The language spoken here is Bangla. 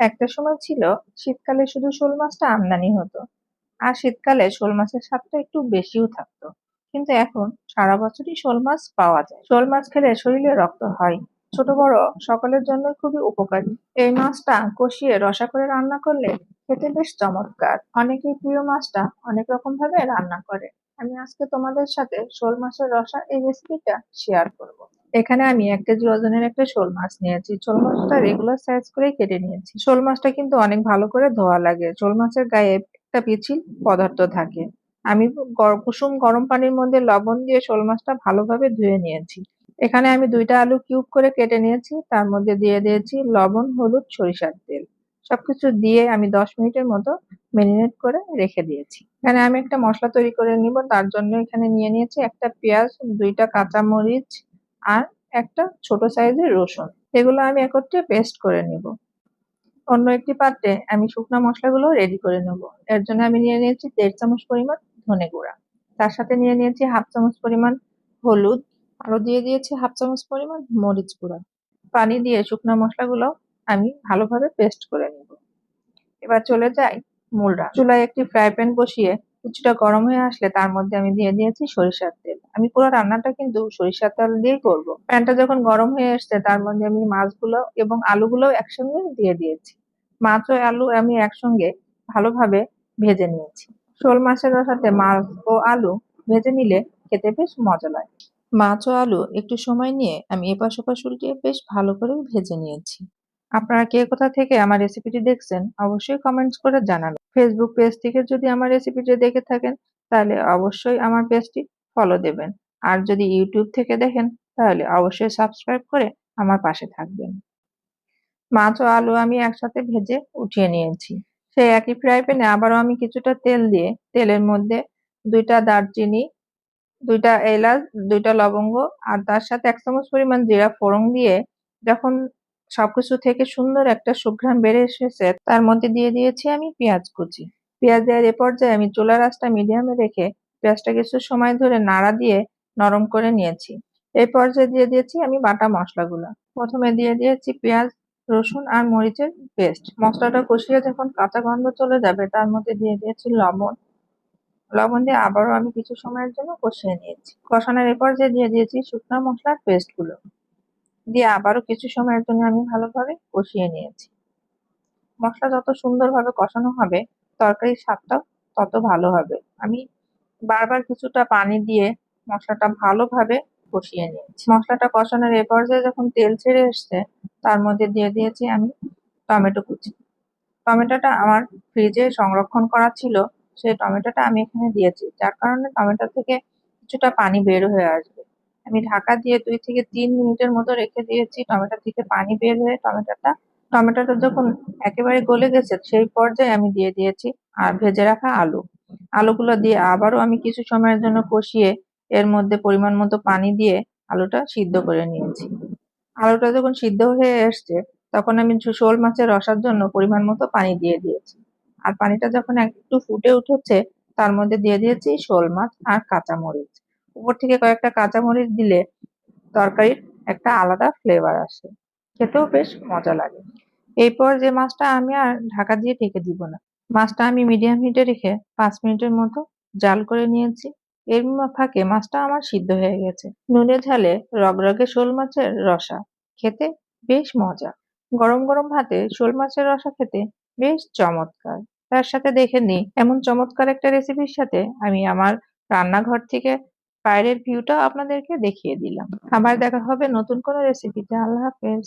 একটা সময় ছিল শীতকালে শুধু শোল মাছটা আমদানি হতো, আর শীতকালে শোল মাছের স্বাদটা একটু বেশিও থাকতো। কিন্তু এখন সারা বছরই শোল মাছ পাওয়া যায়। শোল মাছ খেলে শরীরে রক্ত হয়। ছোট বড় সকলের জন্য খুবই উপকারী। এই মাছটা কষিয়ে রসা করে রান্না করলে খেতে বেশ চমৎকার। অনেকেই প্রিয় মাছটা অনেক রকম ভাবে রান্না করে। আমি আজকে তোমাদের সাথে শোল মাছের রসা এই রেসিপিটা শেয়ার করব। এখানে আমি এক কেজি ওজনের একটা শোল মাছ নিয়েছি। শোল মাছটা রেগুলার সাইজ করে কেটে নিয়েছি। শোল মাছটা কিন্তু অনেক ভালো করে ধোয়া লাগে। শোল মাছের গায়ে একটা পিছিল পদার্থ থাকে। আমি কুসুম গরম পানির মধ্যে লবণ দিয়ে শোল মাছটা ভালোভাবে ধুয়ে নিয়েছি। এখানে আমি দুইটা আলু কিউব করে কেটে নিয়েছি। তার মধ্যে দিয়ে দিয়েছি লবণ, হলুদ, সরিষার তেল। সবকিছু দিয়ে আমি দশ মিনিটের মতো মেরিনেট করে রেখে দিয়েছি। এখানে আমি একটা মশলা তৈরি করে নিব। তার জন্য এখানে নিয়ে নিয়েছি একটা পেঁয়াজ, দুইটা কাঁচামরিচ আর একটা ছোট সাইজের রসুন। এগুলো আমি একত্রে পেস্ট করে নিব। অন্য একটি পাত্রে আমি শুকনো মশলাগুলো রেডি করে নেব। এর জন্য আমি নিয়ে নিয়েছি দেড় চামচ পরিমাণ ধনে গুঁড়া। তার সাথে নিয়ে নিয়েছি হাফ চামচ পরিমাণ হলুদ। আরও দিয়ে দিয়েছি হাফ চামচ পরিমাণ মরিচ গুঁড়া। পানি দিয়ে শুকনো মশলাগুলো আমি ভালোভাবে পেস্ট করে নিব। এবার চলে যাই মূল রান্না চুলায় একটি ফ্রাই প্যান বসিয়ে কিছুটা গরম হয়ে আসলে তার মধ্যে আমি দিয়ে দিয়েছি সরিষার তেল। আমি পুরো রান্নাটা কিন্তু সরিষার তেল দিয়েই করব। প্যানটা যখন গরম হয়ে আসছে, তার মধ্যে আমি মাছগুলো এবং আলুগুলো একসঙ্গে দিয়ে দিয়েছি। মাছ ও আলু আমি একসঙ্গে ভালোভাবে ভেজে নিয়েছি। শোল মাছের সাথে মাছ ও আলু ভেজে নিলে খেতে বেশ মজা লাগে। মাছ ও আলু একটু সময় নিয়ে আমি এপাশ ওপাশ উল্টিয়ে বেশ ভালো করে ভেজে নিয়েছি। আপনারা কে কোথা থেকে আমার রেসিপিটি দেখছেন, অবশ্যই কমেন্টস করে জানাবেন। ফেসবুক পেজ থেকে যদি আমার রেসিপিটি দেখে থাকেন, তাহলে অবশ্যই আমার পেজটি ফলো দেবেন। আর যদি ইউটিউব থেকে দেখেন, তাহলে অবশ্যই সাবস্ক্রাইব করে আমার পাশে থাকবেন। মাছ ও আলু আমি একসাথে ভেজে উঠিয়ে নিয়েছি। সেই একই ফ্রাই প্যানে আবারও আমি কিছুটা তেল দিয়ে, তেলের মধ্যে দুইটা দারচিনি, দুইটা এলাচ, দুইটা লবঙ্গ আর তার সাথে এক চামচ পরিমাণ জিরা ফোড়ন দিয়ে যখন সবকিছু থেকে সুন্দর একটা সুঘ্রাণ বেড়ে এসেছে, তার মধ্যে দিয়ে দিয়েছি আমি পেঁয়াজ কুচি। পেঁয়াজ দেওয়ার এ পর্যায়ে আমি চুলার আঁচটা মিডিয়ামে রেখে পেঁয়াজটা কিছু সময় ধরে নাড়া দিয়ে নরম করে নিয়েছি। এই পর্যায়ে দিয়ে দিয়েছি আমি বাটা মশলাগুলো। প্রথমে দিয়ে দিয়েছি পেঁয়াজ, রসুন আর মরিচের পেস্ট। মশলাটা কষিয়ে যখন কাঁচা গন্ধ চলে যাবে, তার মধ্যে দিয়ে দিয়েছি লবণ। লবণ দিয়ে আবারও আমি কিছু সময়ের জন্য কষিয়ে নিয়েছি। কষানোর এ পর্যায়ে দিয়ে দিয়েছি শুকনো মশলার পেস্টগুলো। দিয়ে আবারও কিছু সময়ের জন্য আমি ভালোভাবে কষিয়ে নিয়েছি। মশলা যত সুন্দরভাবে কষানো হবে, তরকারির স্বাদটাও তত ভালো হবে। আমি বারবার কিছুটা পানি দিয়ে মশলাটা ভালোভাবে কষিয়ে নিয়েছি। মশলাটা কষানোর এ পর্যায়ে যখন তেল ছেড়ে এসছে, তার মধ্যে দিয়ে দিয়েছি আমি টমেটো কুচি। টমেটোটা আমার ফ্রিজে সংরক্ষণ করা ছিল, সেই টমেটোটা আমি এখানে দিয়েছি। যার কারণে টমেটো থেকে কিছুটা পানি বের হয়ে আসবে। আমি ঢাকা দিয়ে দুই থেকে তিন মিনিটের মতো রেখে দিয়েছি, টমেটো থেকে পানি বের হয়ে টমেটোটা। টমেটোটা যখন একেবারে গলে গেছে, সেই পর্যায়ে আমি দিয়ে দিয়েছি আর ভেজে রাখা আলু। আলুগুলো দিয়ে আবারও আমি কিছু সময়ের জন্য কষিয়ে এর মধ্যে পরিমাণ মতো পানি দিয়ে আলুটা সিদ্ধ করে নিয়েছি। আলুটা যখন সিদ্ধ হয়ে এসছে, তখন আমি শোল মাছের রসার জন্য পরিমাণ মতো পানি দিয়ে দিয়েছি। আর পানিটা যখন একটু ফুটে উঠেছে, তার মধ্যে দিয়ে দিয়েছি শোল মাছ আর কাঁচামরিচ। উপর থেকে কয়েকটা কাঁচামরিচ দিলে তরকারির একটা আলাদা ফ্লেভার আসে। খেতেও বেশ মজা লাগে। এরপর যে মাছটা আমি আর ঢাকা দিয়ে ঢেকে দিব না মাছটা আমি মিডিয়াম হিটে রেখে পাঁচ মিনিটের মতো জাল করে নিয়েছি। এর ফাঁকে মাছটা আমার সিদ্ধ হয়ে গেছে। নুনে ঝালে রগরগে শোল মাছের রসা। খেতে বেশ মজা। গরম গরম ভাতে শোল মাছের রসা খেতে বেশ চমৎকার। তার সাথে দেখে নিই, এমন চমৎকার একটা রেসিপির সাথে আমি আমার রান্নাঘর থেকে বাইরের ভিউটাও আপনাদেরকে দেখিয়ে দিলাম। আবার দেখা হবে নতুন কোনো রেসিপিতে আল্লাহ হাফেজ।